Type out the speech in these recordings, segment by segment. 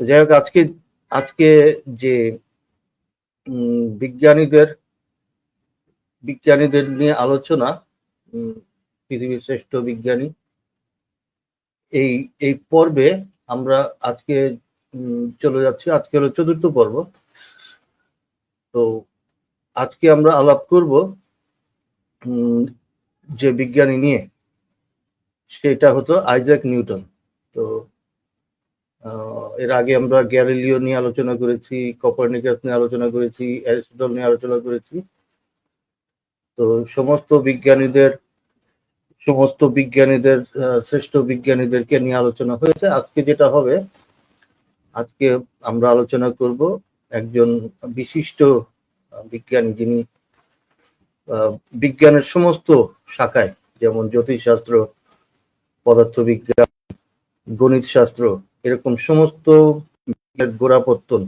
যাই হোক, আজকে আজকে যে বিজ্ঞানীদের বিজ্ঞানীদের নিয়ে আলোচনা পৃথিবীর শ্রেষ্ঠ বিজ্ঞানী, এই এই পর্বে আমরা আজকে চলে যাচ্ছি। আজকে হলো চতুর্থ পর্ব। তো আজকে আমরা আলাপ করব যে বিজ্ঞানী নিয়ে, সেটা হতো আইজাক নিউটন। তো এর আগে আমরা গ্যালিলিও নিয়ে আলোচনা করেছি, কপারনিকাস নিয়ে আলোচনা করেছি, অ্যারিস্টটল নিয়ে আলোচনা করেছি। তো সমস্ত বিজ্ঞানীদের সমস্ত বিজ্ঞানীদের শ্রেষ্ঠ বিজ্ঞানীদেরকে নিয়ে আলোচনা হয়েছে। আজকে যেটা হবে, আজকে আমরা আলোচনা করব একজন বিশিষ্ট বিজ্ঞানী যিনি বিজ্ঞানের সমস্ত শাখায়, যেমন জ্যোতিষশাস্ত্র, পদার্থবিজ্ঞান গণিত শাস্ত্র এরকম সমস্ত গোড়াপত্তন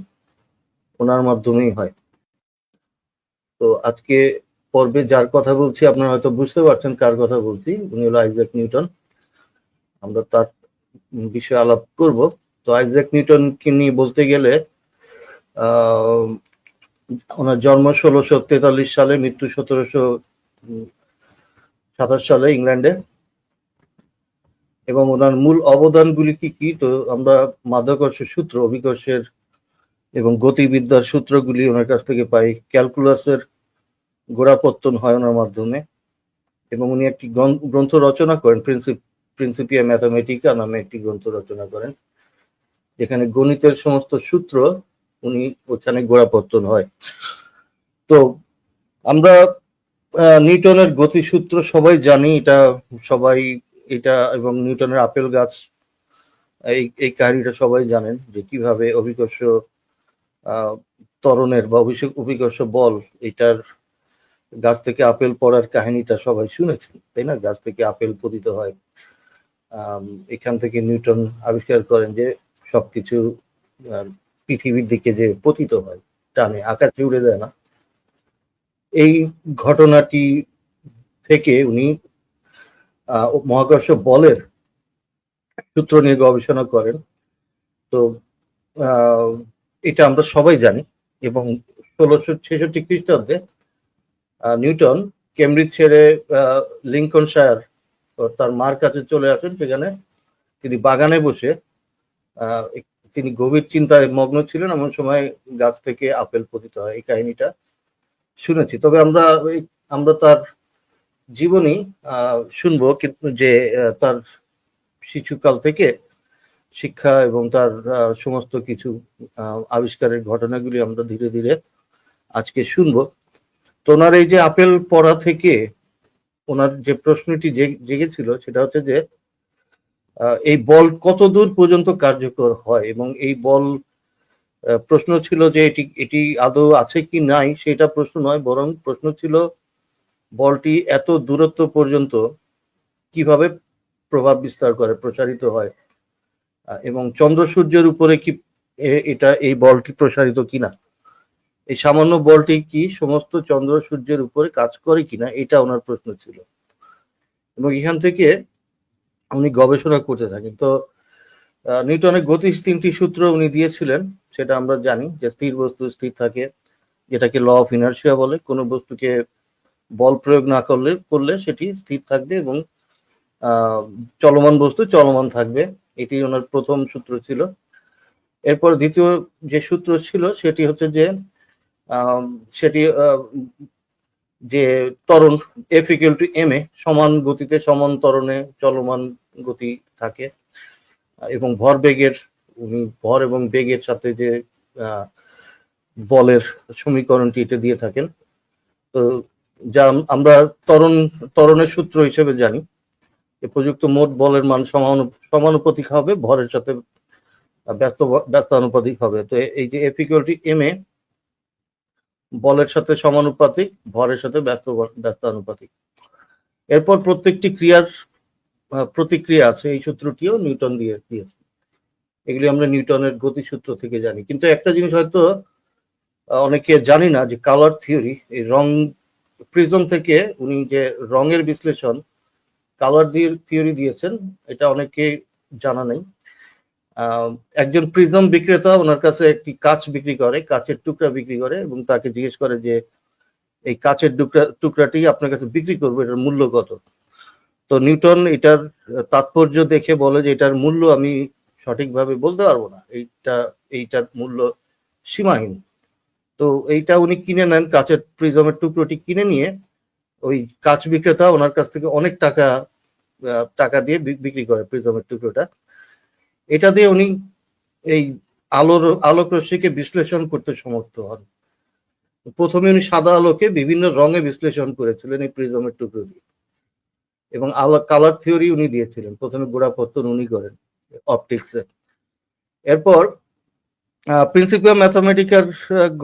ওনার মাধ্যমেই হয়। তো আজকে পর্বে যার কথা বলছি আপনারা হয়তো বুঝতে পারছেন কার কথা বলছি, উনি হলো আইজাক নিউটন। আমরা তার বিষয়ে আলাপ করব। তো আইজাক নিউটনকে নিয়ে বলতে গেলে ওনার জন্ম ষোলোশো তেতাল্লিশ সালে, মৃত্যু সতেরোশো সাতাশ সালে ইংল্যান্ডে। এবং ওনার মূল অবদানগুলি কি কি? তো আমরা মাধ্যাকর্ষ সূত্র, অভিকর্ষের এবং গতিবিদ্যার সূত্রগুলি ওনার কাছ থেকে পাই। ক্যালকুলাসের গোড়াপত্তন হয় ওনার মাধ্যমে এবং উনি একটি গ্রন- গ্রন্থ রচনা করেন, প্রিন্সিপ, প্রিন্সিপিয়া ম্যাথামেটিকা নামে একটি গ্রন্থ রচনা করেন। যেখানে গণিতের সমস্ত সূত্র উনি ওখানে গোড়াপত্তন হয়। তো আমরা নিউটনের গতিসূত্র সবাই জানি, এটা সবাই এটা এবং নিউটনের আপেল গাছ এই এই কাহিনীটা সবাই জানেন যে কীভাবে অভিকর্ষ আহ, ত্বরণের বা অভিষেক অভিকর্ষ বল এটার গাছ থেকে আপেল পড়ার কাহিনীটা সবাই শুনেছেন তাই না? গাছ থেকে আপেল পতিত হয়। এখান থেকে নিউটন আবিষ্কার করেন যে সবকিছু পৃথিবীর দিকে যে পতিত হয় টানে আকাশে উড়ে যায় না। এই ঘটনাটি থেকে উনি মহাকর্ষ বলের সূত্র নিয়ে গবেষণা করেন। তো এটা আমরা সবাই জানি এবং ষোলোশো ছেষট্টি খ্রিস্টাব্দে নিউটন কেমব্রিজ ছেড়ে আহ, লিঙ্কনশায়ার ও তার মার কাছে চলে আসেন। সেখানে তিনি বাগানে বসে তিনি গভীর চিন্তায় মগ্ন ছিলেন। এমন সময় গাছ থেকে আপেল পতিত হয়। এই কাহিনীটা শুনেছি। তবে আমরা আমরা তার জীবনী শুনব কিন্তু যে তার শিশুকাল থেকে শিক্ষা এবং তার সমস্ত কিছু আবিষ্কারের ঘটনাগুলি আমরা ধীরে ধীরে আজকে শুনব। তো ওনার এই যে আপেল পড়া থেকে ওনার যে প্রশ্নটি জেগেছিল সেটা হচ্ছে যে এই বল কত দূর পর্যন্ত কার্যকর হয়? এবং এই বল প্রশ্ন ছিল যে এটি এটি আদৌ আছে কি নাই? সেটা প্রশ্ন নয়, বরং প্রশ্ন ছিল বলটি এত দূরত্ব পর্যন্ত কীভাবে প্রভাব বিস্তার করে, প্রসারিত হয়? এবং চন্দ্র সূর্যের উপরে কি এটা, এই বলটি প্রসারিত কিনা? এই সামান্য বলটি কি সমস্ত চন্দ্র সূর্যের উপরে কাজ করে কিনা? এটা ওনার প্রশ্ন ছিল। এবং এখান থেকে উনি গবেষণা করতে থাকেন। তো নিউটনের গতির তিনটি সূত্র উনি দিয়েছিলেন, সেটা আমরা জানি যে স্থির বস্তু স্থির থাকে, যেটাকে ল অফ ইনার্শিয়া বলে। কোনো বস্তুকে বল প্রয়োগ না করলে করলে সেটি স্থির থাকবে এবং চলমান বস্তু চলমান থাকবে। এটি ওনার প্রথম সূত্র ছিল। এরপর দ্বিতীয় যে সূত্র ছিল সেটি হচ্ছে যে সেটি যে ত্বরণ F equal to M A সমান গতিতে সমান ত্বরণে চলমান গতি থাকে, এবং ভর বেগের ভর এবং বেগের সাথে যে বলের সমীকরণটি এটা দিয়ে থাকেন। তো যা আমরা ত্বরণ, ত্বরণের সূত্র হিসেবে জানি। যে প্রযুক্ত মোট বলের মান সমান, সমানুপাতিক হবে, ভরের সাথে ব্যস্ত, ব্যস্তানুপাতিক হবে। তো এই যে এফ এম এ বলের সাথে সমানুপাতিক, ভরের সাথে ব্যস্ত, ব্যস্তানুপাতিক। এরপর প্রত্যেকটি ক্রিয়ার প্রতিক্রিয়া আছে, এই সূত্রটিও নিউটন দিয়ে, দিয়েছে। এগুলি আমরা নিউটনের গতিসূত্র থেকে জানি। কিন্তু একটা জিনিস হয়তো অনেকে জানি না যে কালার থিওরি, এই রং প্রিজম থেকে উনি যে রঙের বিশ্লেষণ, কালার দিয়ে থিওরি দিয়েছেন, এটা অনেকে জানা নেই। একজন প্রিজম বিক্রেতা ওনার কাছে একটি কাঁচ বিক্রি করে, কাঁচের টুকরা বিক্রি করে এবং তাকে জিজ্ঞেস করে যে, এই কাঁচের টুকরা, টুকরাটি আপনার কাছে বিক্রি করব, এটার মূল্য কত? তো নিউটন এটার তাৎপর্য দেখে বলে যে, এটার মূল্য আমি সঠিকভাবে বলতে পারব না। এইটা, এইটার মূল্য সীমাহীন। তো এইটা উনি কিনে নেন, কাঁচের প্রিজমের টুকরোটি কিনে নিয়ে ওই কাঁচ বিক্রেতা ওনার কাছ থেকে অনেক টাকা টাকা দিয়ে বিক্রি করে প্রিজমের টুকরোটা। এটা দিয়ে উনি এই আলোর আলোক রশ্মিকে বিশ্লেষণ করতে সমর্থ হন। প্রথমে উনি সাদা আলোকে বিভিন্ন রঙে বিশ্লেষণ করেছিলেন এই প্রিজমের টুকরো দিয়ে। এবং আলো, কালার থিওরি উনি দিয়েছিলেন। প্রথমে গোড়াপত্তন উনি করেন অপটিক্সে। এরপর প্রিন্সিপাল ম্যাথামেটিকার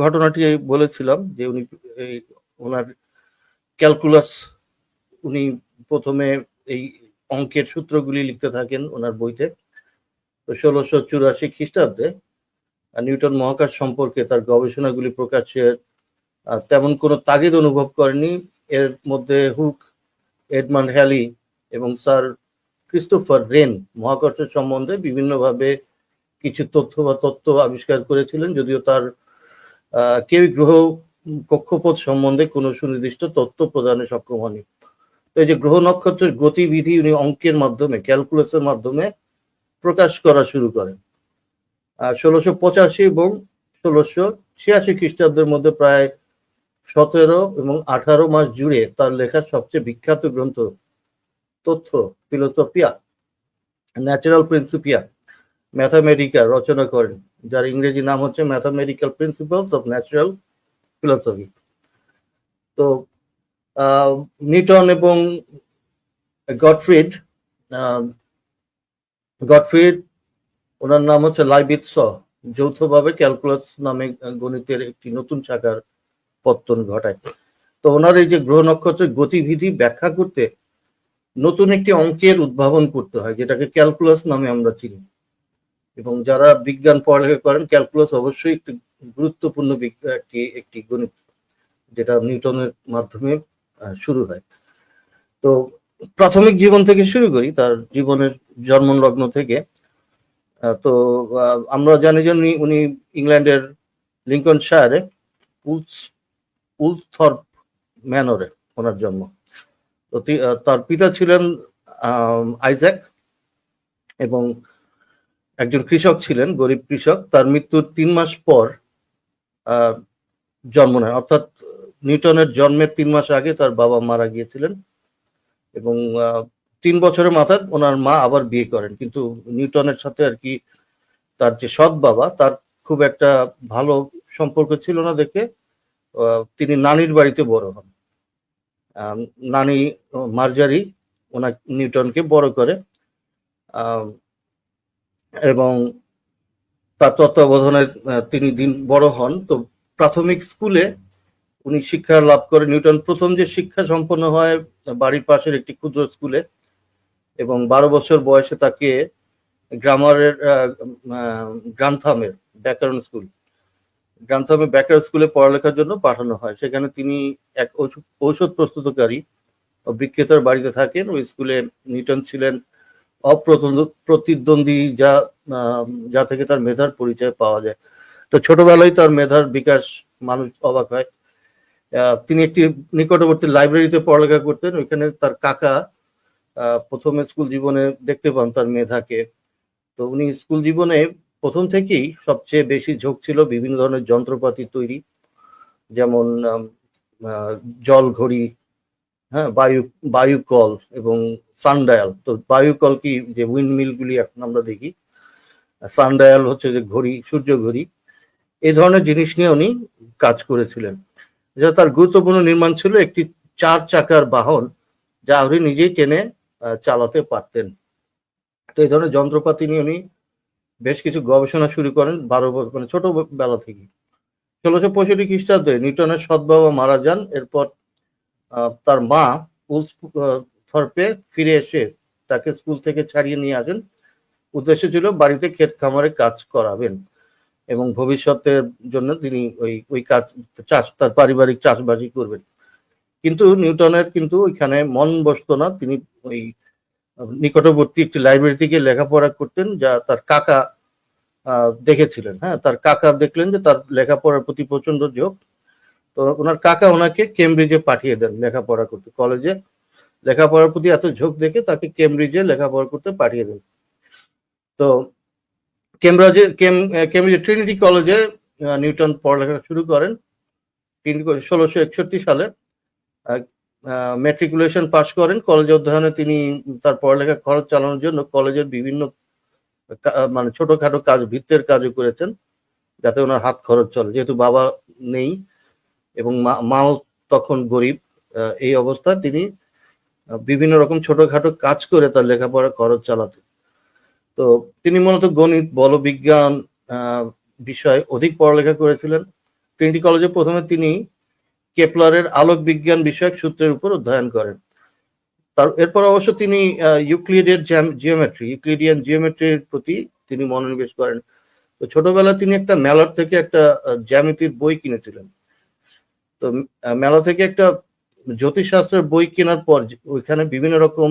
ঘটনাটি বলেছিলাম যে উনি এই ওনার ক্যালকুলাস উনি প্রথমে এই অঙ্কের সূত্রগুলি লিখতে থাকেন ওনার বইতে। তো ষোলোশো চুরাশি খ্রিস্টাব্দে নিউটন মহাকাশ সম্পর্কে তার গবেষণাগুলি প্রকাশের তেমন কোনো তাগিদ অনুভব করেনি এর মধ্যে হুক, এডমান্ড হ্যালি এবং স্যার ক্রিস্টোফার রেন মহাকর্ষ সম্বন্ধে বিভিন্নভাবে কিছু তথ্য বা তত্ত্ব আবিষ্কার করেছিলেন, যদিও তার কেউই গ্রহ কক্ষপথ সম্বন্ধে কোনো সুনির্দিষ্ট তথ্য প্রদানে সক্ষম হয়নি তো এই যে গ্রহ নক্ষত্রের গতিবিধি উনি অঙ্কের মাধ্যমে, ক্যালকুলাসের মাধ্যমে প্রকাশ করা শুরু করেন। আর ষোলোশো পঁচাশি এবং ষোলোশো ছিয়াশি খ্রিস্টাব্দের মধ্যে প্রায় সতেরো এবং আঠারো মাস জুড়ে তার লেখা সবচেয়ে বিখ্যাত গ্রন্থ তথ্য, ফিলোসফিয়া, ন্যাচারাল প্রিন্সিপিয়া। ম্যাথামেটিকা রচনা করেন, যার ইংরেজি নাম হচ্ছে mathematical principles of natural philosophy. তো নিউটন এবং গডফ্রিড গডফ্রিড, ওনার নাম হচ্ছে লাইবিৎ স যৌথভাবে ক্যালকুলাস নামে গণিতের একটি নতুন শাখার পত্তন ঘটায়। তো, ওনার এই যে গ্রহ নক্ষত্রের গতিবিধি ব্যাখ্যা করতে নতুন একটি অঙ্কের উদ্ভাবন করতে হয়, যেটাকে ক্যালকুলাস নামে আমরা চিনি। এবং যারা বিজ্ঞান পড়ালেখা করেন ক্যালকুলাস অবশ্যই একটি গুরুত্বপূর্ণ একটি একটি গণিত, যেটা নিউটনের মাধ্যমে শুরু হয়। তো প্রাথমিক জীবন থেকে শুরু করি, তার জীবনের জন্ম লগ্ন থেকে তো আমরা জানি যে উনি- উনি ইংল্যান্ডের লিঙ্কন শায়ারে উলথর্প ম্যানরে ওনার জন্ম। তো তার পিতা ছিলেন আইজ্যাক এবং একজন কৃষক ছিলেন, গরিব কৃষক। তার মৃত্যুর তিন মাস পর জন্ম নেয়। অর্থাৎ নিউটনের জন্মের তিন মাস আগে তার বাবা মারা গিয়েছিলেন এবং তিন বছরের মাথায় ওনার মা আবার বিয়ে করেন। কিন্তু নিউটনের সাথে আর কি তার যে সৎ বাবা, তার খুব একটা ভালো সম্পর্ক ছিল না দেখে তিনি নানির বাড়িতে বড় হন। নানি মার্জারি ওনা নিউটনকে বড় করে। এবং তার তত্ত্বাবধানে তিনি দিন বড় হন। তো প্রাথমিক স্কুলে উনি শিক্ষা লাভ করে। নিউটন প্রথম যে শিক্ষা সম্পন্ন হয়, বাড়ির পাশের একটি ক্ষুদ্র স্কুলে এবং বারো বছর বয়সে তাকে গ্রামারের গ্রান্থামের, ব্যাকরণ স্কুল গ্রান্থামে ব্যাকরণ স্কুলে পড়ালেখার জন্য পাঠানো হয়। সেখানে তিনি এক ঔষধ প্রস্তুতকারী ও বিক্রেতার বাড়িতে থাকেন। ওই স্কুলে নিউটন ছিলেন অপ্রতিদ্বন্দ্বী প্রতিদ্বন্দ্বী যা যা থেকে তার মেধার পরিচয় পাওয়া যায়। তো ছোটবেলায় তার মেধার বিকাশ মানুষ অবাক হয়। তিনি একটি নিকটবর্তী লাইব্রেরিতে পড়ালেখা করতেন। ওইখানে তার কাকা প্রথমে স্কুল জীবনে দেখতে পান তার মেধাকে। তো উনি স্কুল জীবনে প্রথম থেকেই সবচেয়ে বেশি ঝোঁক ছিল বিভিন্ন ধরনের যন্ত্রপাতি তৈরি। যেমন জল ঘড়ি হ্যাঁ বায়ু বায়ু কল এবং সানডায়াল। তো বায়ু কল কি? যে উইন্ডমিল গুলি এখন আমরা দেখি। সানডায়াল হচ্ছে যে ঘড়ি, সূর্য ঘড়ি এই ধরনের জিনিস নিয়ে উনি কাজ করেছিলেন। যা তার গুরুত্বপূর্ণ নির্মাণ ছিল একটি চার চাকার বাহন যা উনি নিজেই টেনে চালাতে পারতেন। তো এই ধরনের যন্ত্রপাতি নিয়ে উনি বেশ কিছু গবেষণা শুরু করেন বারো মানে ছোটবেলা থেকে। ষোলোশো পঁয়ষট্টি খ্রিস্টাব্দে নিউটনের সৎ বাবা মারা যান, এরপর তার মা উলস থর্পে ফিরে এসে তাকে স্কুল থেকে ছাড়িয়ে নিয়ে আসেন। উদ্দেশ্য ছিল বাড়িতে ক্ষেত খামারে কাজ করাবেন এবং ভবিষ্যতের জন্য তিনি ওই ওই কাজ, চাষ, তার পারিবারিক চাষবাসই করবেন। কিন্তু নিউটনের কিন্তু ওইখানে মন বসতো না, তিনি ওই নিকটবর্তী একটি লাইব্রেরি থেকে লেখাপড়া করতেন যা তার কাকা দেখেছিলেন। হ্যাঁ তার কাকা দেখলেন যে তার লেখাপড়ার প্রতি প্রচণ্ড ঝোঁক। তো ওনার কাকা ওনাকে কেমব্রিজে পাঠিয়ে দেন লেখাপড়া করতে। কলেজে লেখাপড়ার প্রতি এত ঝোঁক দেখে তাকে কেমব্রিজে লেখাপড়া করতে পাঠিয়ে দেন। তো কেমব্রিজে, কেম কেমব্রিজে ট্রিনিটি কলেজে নিউটন পড়ালেখা শুরু করেন। ষোলোশো একষট্টি সালে ম্যাট্রিকুলেশন পাশ করেন। কলেজ অধ্যয়নে তিনি তার পড়ালেখা খরচ চালানোর জন্য কলেজের বিভিন্ন মানে ছোটখাটো কাজ, ভিত্তের কাজও করেছেন, যাতে ওনার হাত খরচ চলে। যেহেতু বাবা নেই এবং মাও তখন গরিব এই অবস্থায় তিনি বিভিন্ন রকম ছোটখাটো কাজ করে তার লেখাপড়ার খরচ চালাতেন। তো তিনি মূলত গণিত, বলবিজ্ঞান বিষয়ে অধিক পড়ালেখা করেছিলেন। ট্রিনিটি কলেজে প্রথমে তিনি কেপলারের আলোক বিজ্ঞান বিষয়ক সূত্রের উপর অধ্যয়ন করেন। তার, এরপর অবশ্য তিনি ইউক্লিডের জিওমেট্রি, ইউক্লিডিয়ান জিওমেট্রির প্রতি তিনি মনোনিবেশ করেন। তো ছোটবেলায় তিনি একটা মেলার থেকে একটা জ্যামিতির বই কিনেছিলেন। তো মেলা থেকে একটা জ্যোতিষশাস্ত্রের বই কেনার পর ওইখানে বিভিন্ন রকম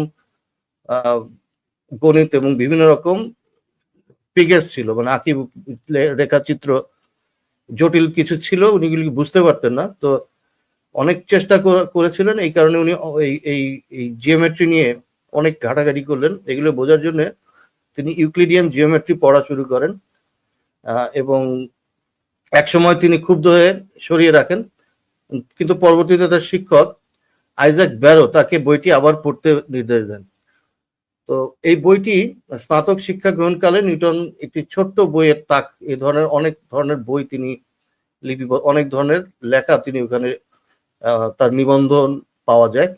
গণিত এবং বিভিন্ন রকম ফিগার্স ছিল। মানে আঁকি রেখাচিত্র জটিল কিছু ছিল, উনি বুঝতে পারতেন না। তো অনেক চেষ্টা করেছিলেন, এই কারণে উনি এই এই এই জিওমেট্রি নিয়ে অনেক ঘাটাঘাটি করলেন। এগুলো বোঝার জন্য তিনি ইউক্লিডিয়ান জিওমেট্রি পড়া শুরু করেন এবং একসময় তিনি ক্ষুব্ধ হয়ে সরিয়ে রাখেন। কিন্তু পরবর্তীতে তার শিক্ষক আইজাক ব্যারো তাকে বইটি আবার পড়তে নির্দেশ দেন। তো এই বইটি স্নাতক শিক্ষা গ্রহণকালে নিউটন একটি ছোট্ট বইয়ের তাক এই ধরনের অনেক ধরনের বই তিনি লিপি, অনেক ধরনের লেখা তিনি ওখানে তার নিবন্ধন পাওয়া যায়।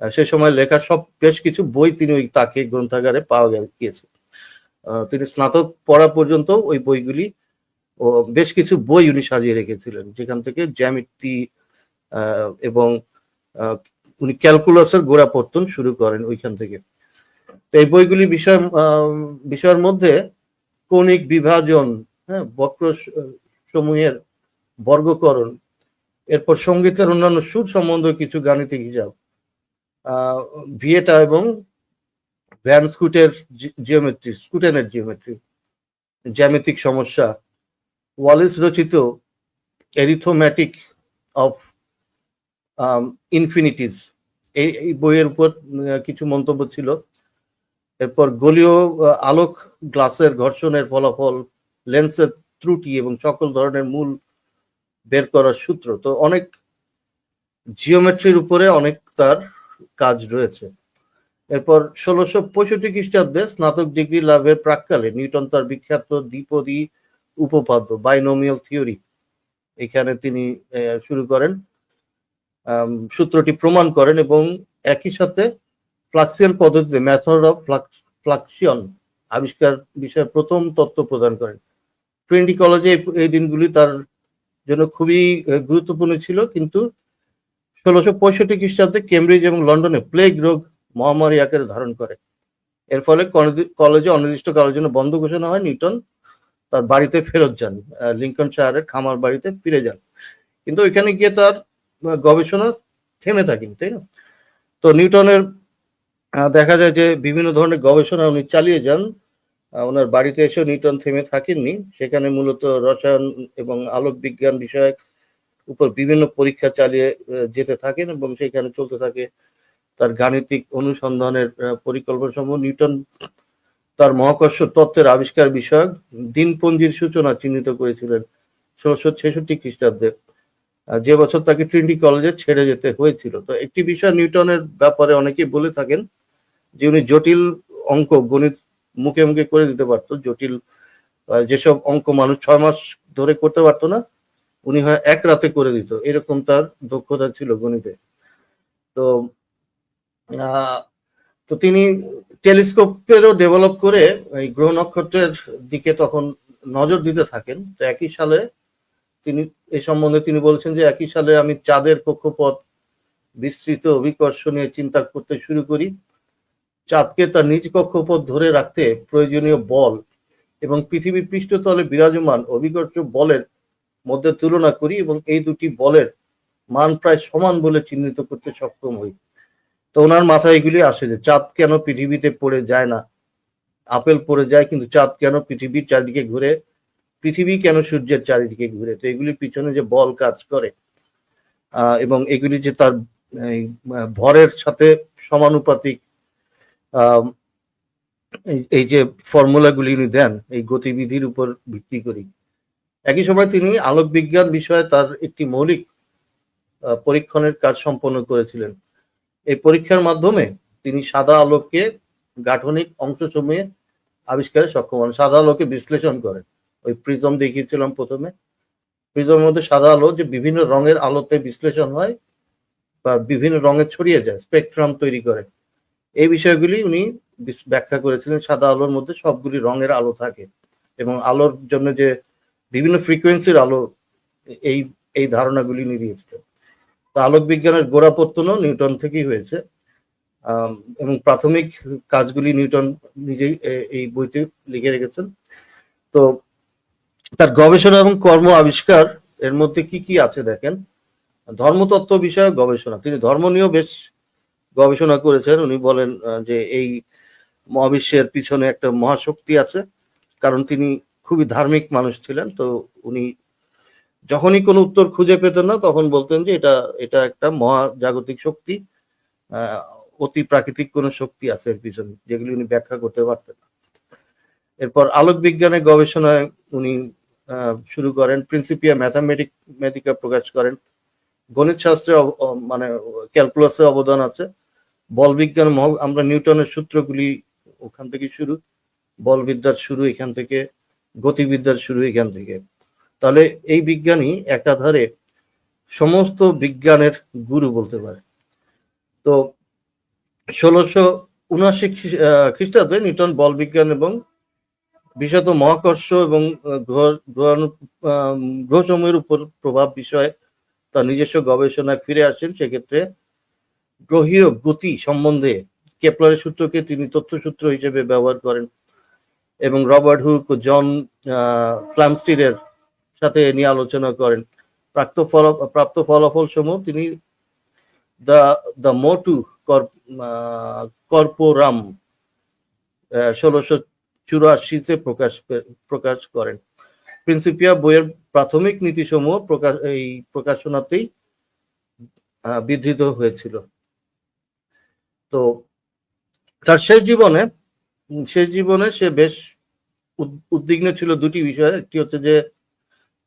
সে সময় লেখা সব বেশ কিছু বই তিনি ওই তাকে গ্রন্থাগারে পাওয়া গিয়েছে। তিনি স্নাতক পড়া পর্যন্ত ওই বইগুলি ও বেশ কিছু বই উনি সাজিয়ে রেখেছিলেন, যেখান থেকে জ্যামিতি এবং উনি ক্যালকুলাসের গোড়াপত্তন শুরু করেন ওইখান থেকে। তো এই বইগুলি বিষয় বিষয়ের মধ্যে কৌণিক বিভাজন হ্যাঁ বক্র সমূহের বর্গকরণ, এরপর সঙ্গীতের অন্যান্য সুর সম্বন্ধে কিছু গাণিতিক হিসাব ভিয়েটা এবং ভ্যান স্কুটের জিওমেট্রি, স্কুটেনের জিওমেট্রি, জ্যামিতিক সমস্যা, ওয়ালিস রচিত এরিথোম্যাটিক অফ ইনফিনিটিস, এই বইয়ের উপর কিছু মন্তব্য ছিল। এরপর গলীয় আলোক গ্লাসের ঘর্ষণের ফলাফল, লেন্সের ত্রুটি এবং সকল ধরনের মূল বের করার সূত্র। তো অনেক জিওমেট্রির উপরে অনেক তার কাজ রয়েছে। এরপর ষোলোশো পঁয়ষট্টি খ্রিস্টাব্দে স্নাতক ডিগ্রি লাভের প্রাককালে নিউটন তার বিখ্যাত দ্বিপদী উপপাদ্য, বাইনোমিয়াল থিওরি, এখানে তিনি শুরু করেন। সূত্রটি প্রমাণ করেন এবং একই সাথে ফ্লাক্সিয়াল পদ্ধতিতে মেথড অফ ফ্লাকশন আবিষ্কার বিষয়ে প্রথম তত্ত্ব প্রদান করেন ট্রেন্ডি কলেজে এই- দিনগুলি তার জন্য খুবই গুরুত্বপূর্ণ ছিল, কিন্তু ষোলোশো পঁয়ষট্টি খ্রিস্টাব্দে কেমব্রিজ এবং লন্ডনে প্লেগ রোগ মহামারী আকারে ধারণ করে। এর ফলে কলেজে অনির্দিষ্টকালের জন্য বন্ধ ঘোষণা হয়, নিউটন তার বাড়িতে ফেরত যান লিঙ্কন শায়ারের খামার বাড়িতে ফিরে যান। কিন্তু ওইখানে গিয়ে তার গবেষণা থেমে থাকেন তাই না? তো নিউটনের দেখা যায় যে বিভিন্ন ধরনের গবেষণা উনি চালিয়ে যান। ওনার বাড়িতে এসেও নিউটন থেমে থাকেননি। সেখানে মূলত রসায়ন এবং আলোক বিজ্ঞান বিষয়ক উপর বিভিন্ন পরীক্ষা চালিয়ে যেতে থাকেন এবং সেখানে চলতে থাকে। তার গাণিতিক অনুসন্ধানের পরিকল্পনা সমূহ নিউটন তার মহাকর্ষ তত্ত্বের আবিষ্কার বিষয়ক দিনপঞ্জির সূচনা চিহ্নিত করেছিলেন ষোলোশো ছেষট্টি খ্রিস্টাব্দে। যে বছর তাকে ট্রিনিটি কলেজে ছেড়ে যেতে হয়েছিল। তো একটি বিষয় নিউটনের ব্যাপারে অনেকেই বলে থাকেন যে উনি জটিল অঙ্ক গণিত মুখে মুখে করে দিতে পারতো, জটিল যেসব অঙ্ক মানুষ ছয় মাস ধরে করতে পারতো না, উনি হয় এক রাতে করে দিত। এরকম তার দক্ষতা ছিল গণিতে। তো তো তিনি টেলিস্কোপেরও ডেভেলপ করে এই গ্রহ নক্ষত্রের দিকে তখন নজর দিতে থাকেন। তো একই সালে তিনি এই সম্বন্ধে তিনি বলেছেন যে একই সালে আমি চাঁদের কক্ষপথ বিস্তৃত অভিকর্ষ নিয়ে চিন্তা করতে শুরু করি। চাঁদকে তার নিজ কক্ষপথ ধরে রাখতে প্রয়োজনীয় বল এবং পৃথিবীর পৃষ্ঠতলে বিরাজমান অভিকর্ষ বলের মধ্যে তুলনা করি এবং এই দুটি বলের মান প্রায় সমান বলে চিহ্নিত করতে সক্ষম হই। তো ওনার মাথায় এগুলি আসে যে চাঁদ কেন পৃথিবীতে পড়ে যায় না? আপেল পড়ে যায় কিন্তু চাঁদ কেন পৃথিবীর চারিদিকে ঘুরে? পৃথিবী কেন সূর্যের চারিদিকে ঘুরে? তো এগুলির পিছনে যে বল কাজ করে এবং এগুলি যে তার ভরের সাথে সমানুপাতিক এই- যে ফর্মুলাগুলি দেন, এই গতিবিধির উপর ভিত্তি করি একই সময় তিনি আলোক বিজ্ঞান বিষয়ে তার একটি মৌলিক পরীক্ষণের কাজ সম্পন্ন করেছিলেন। এই পরীক্ষার মাধ্যমে তিনি সাদা আলোককে গাঠনিক অংশ অংশসমূহে আবিষ্কারে সক্ষম হন। সাদা আলোকে বিশ্লেষণ করেন। ওই প্রিজম দেখিয়েছিলাম প্রথমে। প্রিজমের মধ্যে সাদা আলো যে বিভিন্ন রঙের আলোতে বিশ্লেষণ হয় বা বিভিন্ন রঙে ছড়িয়ে যায়, স্পেকট্রাম তৈরি করে। এই বিষয়গুলি উনি ব্যাখ্যা করেছিলেন, সাদা আলোর মধ্যে সবগুলি রঙের আলো থাকে এবং আলোর জন্য যে বিভিন্ন ফ্রিকোয়েন্সির আলো এই এই ধারণাগুলি নিয়ে দিয়েছিলেন তো আলোক বিজ্ঞানের গোড়াপত্তনও নিউটন থেকেই হয়েছে। এবং প্রাথমিক কাজগুলি নিউটন নিজেই এই বইতে লিখে রেখেছেন। তো তার গবেষণা এবং কর্ম আবিষ্কার এর মধ্যে কি কি আছে দেখেন? ধর্মতত্ত্ব বিষয়ে গবেষণা। তিনি ধর্ম নিয়েও বেশ গবেষণা করেছেন। উনি বলেন যে এই মহাবিশ্বের পিছনে একটা মহাশক্তি আছে, কারণ তিনি খুবই ধার্মিক মানুষ ছিলেন। তো উনি যখনই কোনো উত্তর খুঁজে পেতেন না, তখন বলতেন যে এটা এটা একটা মহাজাগতিক শক্তি অতি প্রাকৃতিক কোনো শক্তি আছে এর পিছনে, যেগুলি উনি ব্যাখ্যা করতে পারতেন না। এরপর আলোক বিজ্ঞানের গবেষণায় উনি শুরু করেন প্রিন্সিপিয়া ম্যাথামেটিক ম্যাথিকা প্রকাশ করেন। গণিত শাস্ত্রে মানে ক্যালকুলাসে অবদান আছে। বল বিজ্ঞান আমরা নিউটনের সূত্রগুলি ওখান থেকে শুরু বলবিদ্যার শুরু এখান থেকে, গতিবিদ্যার শুরু এখান থেকে। তাহলে এই বিজ্ঞানী একাধারে সমস্ত বিজ্ঞানের গুরু বলতে পারে। তো ষোলোশো উনআশি খ্রি- খ্রিস্টাব্দে নিউটন বল বিজ্ঞান এবং বিশেষত মহাকর্ষ এবং গ্রহসমূহের উপর প্রভাব বিষয়ে তার নিজস্ব গবেষণায় ফিরে আসেন। সেক্ষেত্রে গ্রহীয় গতি সম্বন্ধে কেপলারের সূত্রকে তিনি তথ্যসূত্র হিসেবে ব্যবহার করেন এবং রবার্ট হুক ও জন ফ্ল্যামস্টিরের সাথে নিয়ে আলোচনা করেন। প্রাপ্ত ফল, প্রাপ্ত ফলাফল সমূহ তিনি দ্য দ্য মোটু কর্পোরাম ষোলোশো চুরাশিতে প্রকাশ প্রকাশ করেন। প্রিন্সিপিয়া বইয়ের প্রাথমিক নীতিসমূহ প্রকাশ, এই প্রকাশনাতেই বিধৃত হয়েছিল। তো তার শেষ জীবনে শেষ জীবনে সে বেশ উদ- উদ্বিগ্ন ছিল দুটি বিষয়। একটি হচ্ছে যে,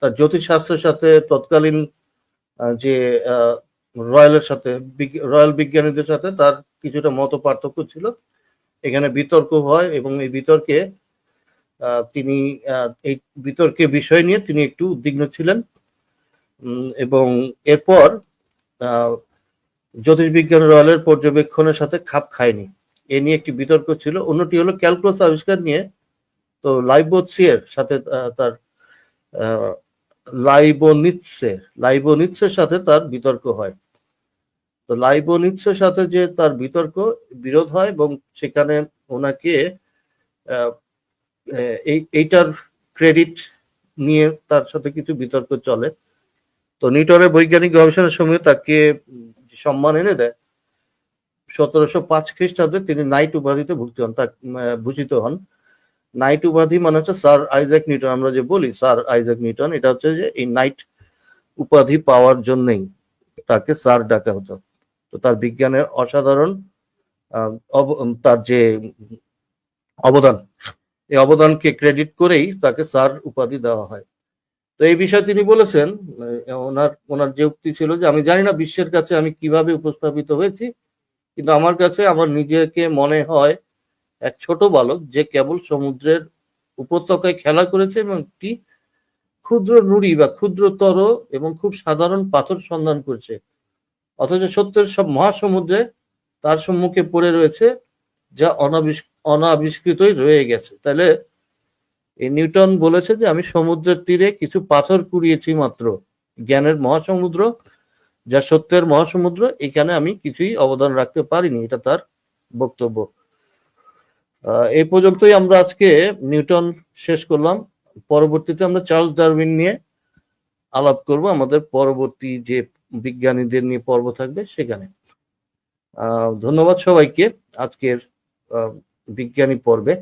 তার জ্যোতিষশাস্ত্রের সাথে তৎকালীন যে রয়্যালের সাথে রয়্যাল বিজ্ঞানীদের সাথে তার কিছুটা মত পার্থক্য ছিল। এখানে বিতর্ক হয় এবং এই বিতর্কে তিনি এই বিতর্কে বিষয় নিয়ে তিনি একটু উদ্বিগ্ন ছিলেন। এবং এরপর আহ, জ্যোতিষবিজ্ঞান রয়্যালের পর্যবেক্ষণের সাথে খাপ খায়নি। এ নিয়ে একটি বিতর্ক ছিল। অন্যটি হলো ক্যালকুলাস আবিষ্কার নিয়ে তো লাইবোৎসিয়ের সাথে তার আহ, লাইবোনিৎসে লাইবোনিৎসের সাথে তার বিতর্ক হয়। তো লাইবোনিৎসের সাথে যে তার বিতর্ক বিরোধ হয় এবং সেখানে ওনাকে এইটার ক্রেডিট নিয়ে তার সাথে কিছু বিতর্ক চলে। তো নিউটনের বৈজ্ঞানিক গবেষণার সময় তাকে সম্মান এনে দেয়। সতেরোশো পাঁচ খ্রিস্টাব্দে তিনি নাইট উপাধিতে ভুক্তি হন, তা ভূষিত হন। নাইট উপাধি মানে হচ্ছে স্যার আইজাক নিউটন। আমরা যে বলি স্যার আইজাক নিউটন, এটা হচ্ছে যে এই নাইট উপাধি পাওয়ার জন্যই তাকে স্যার ডাকা হতো। তো তার বিজ্ঞানের অসাধারণ তার যে অবদান, এই অবদানকে ক্রেডিট করেই তাকে স্যার উপাধি দেওয়া হয়। তো এই বিষয়ে তিনি বলেছেন ওনার ওনার যে উক্তি ছিল যে আমি জানি না বিশ্বের কাছে আমি কীভাবে উপস্থাপিত হয়েছি, কিন্তু আমার কাছে আমার নিজেকে মনে হয় এক ছোট বালক যে কেবল সমুদ্রের উপত্যকায় খেলা করেছে এবং একটি ক্ষুদ্র নুড়ি বা ক্ষুদ্রতর এবং খুব সাধারণ পাথর সন্ধান করছে। অথচ সত্যের সব মহাসমুদ্রে তার সম্মুখে পড়ে রয়েছে যা অনাবিষ অনাবিষ্কৃতই রয়ে গেছে। তাহলে এই নিউটন বলেছে যে আমি সমুদ্রের তীরে কিছু পাথর কুড়িয়েছি মাত্র, জ্ঞানের মহাসমুদ্র, যা সত্যের মহাসমুদ্র, এখানে আমি কিছুই অবদান রাখতে পারিনি, এটা তার বক্তব্য। এই পর্যন্তই আমরা আজকে নিউটন শেষ করলাম। পরবর্তীতে আমরা চার্লস ডারউইন নিয়ে আলাপ করব, আমাদের পরবর্তী যে বিজ্ঞানীদের নিয়ে পর্ব থাকবে সেখানে। ধন্যবাদ সবাইকে আজকের বিজ্ঞানী পর্বে।